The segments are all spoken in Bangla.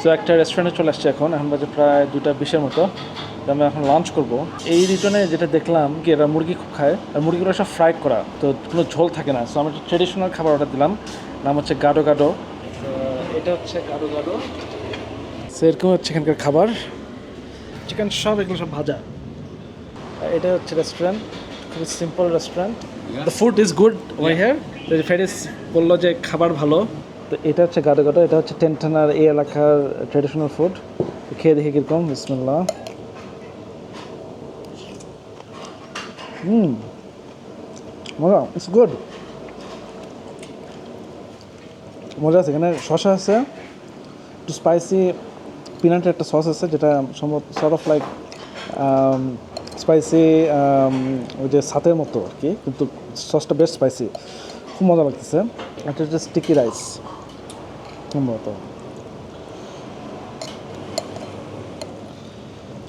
সো একটা রেস্টুরেন্টে চলে আসছে এখন। এখন বাজে প্রায় দুটা বিশের মতো। তো আমরা এখন লাঞ্চ করব। এই রিজনে যেটা দেখলাম কি এরা মুরগি খুব খায়। আর মুরগিগুলো সব ফ্রাই করা। তো কোনো ঝোল থাকে না। সো আমি একটা ট্রেডিশনাল খাবার অর্ডার দিলাম। নাম হচ্ছে গাডো গাডো এটা হচ্ছে গাডো গাডো সো এরকম হচ্ছে এখানকার খাবার। চিকেন সব এগুলো সব ভাজা। এটা হচ্ছে রেস্টুরেন্ট খুবই simple restaurant the food is good Y hair ফেরিস বলল যে খাবার ভালো। তো এটা হচ্ছে গাডো গাডো এটা হচ্ছে টেনটেনার এই এলাকার ট্রেডিশনাল ফুড খেয়ে দেখি কীরকম, বিসমুল্লাহ। হুম, মজা ইটস গুড মজা আছে, এখানে শসা আছে, একটু স্পাইসি পিনাটের একটা সস আছে, যেটা সম্ভব সর্ট অফ লাইক স্পাইসি ওই যে সাতের মতো আর কি, কিন্তু সসটা বেশ স্পাইসি খুব মজা লাগতেছে। এটা হচ্ছে স্টিকি রাইস সম্ভবত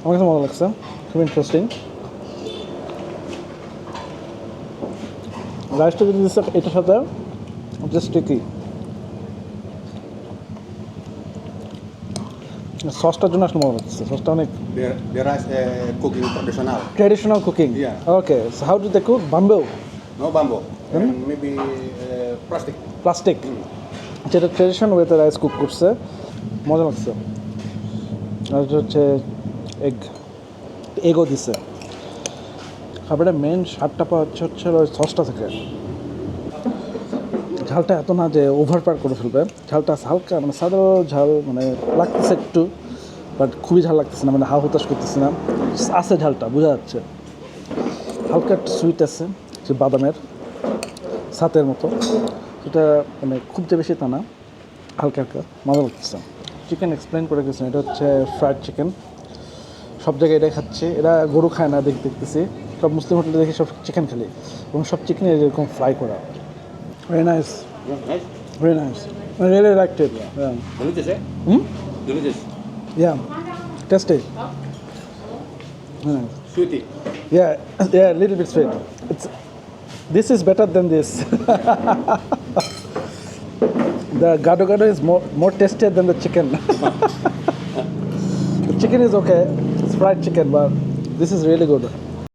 আমার কাছে মজা লাগছে খুব ইন্টারেস্টিং রাইসটা যদি দিচ্ছে এটার সাথে জাস্ট স্টিকি সসটার জন্য আসলে মজা লাগছে সসটা অনেক cooking traditional. Traditional cooking Yeah. Okay so how do they cook bamboo No bamboo. And maybe uh, plastic. Plastic যেটা ট্রেডিশন ওয়েতে রাইস কুক করছে, মজা লাগছে। আর হচ্ছে এগ এগও দিছে। খাবারের মেন স্বাদটা পাওয়া হচ্ছে হচ্ছে ওই সসটা থেকে। ঝালটা এত না যে ওভার পার করে ফেলবে। ঝালটা হালকা মানে সাধারণ ঝাল মানে লাগতেছে একটু বাট খুবই ঝাল লাগতেছে না মানে হা হতাশ করতেছে না। আছে ঝালটা, বোঝা যাচ্ছে। হালকা একটা সুইট আছে, যে বাদামের সাতের মতো। সেটা মানে খুব যে বেশি তা না হালকা হালকা মজা লাগতেছে চিকেন এক্সপ্লেন করে গেছেন এটা হচ্ছে ফ্রাইড চিকেন সব জায়গায় এটাই খাচ্ছে এরা গরু খায় না দেখ দেখতেছি। সব মুসলিম হোটেলে দেখি সব চিকেন খেলে। এবং সব চিকেন এরকম ফ্রাই করা। Very nice. Very nice really like it? Hmm yeah tasty হ্যাঁ Sweetie. Yeah, yeah, a little bit sweet. It's this is better than this. the gado gado is more more tastier than the chicken. the chicken is okay. It's fried chicken, but this is really good.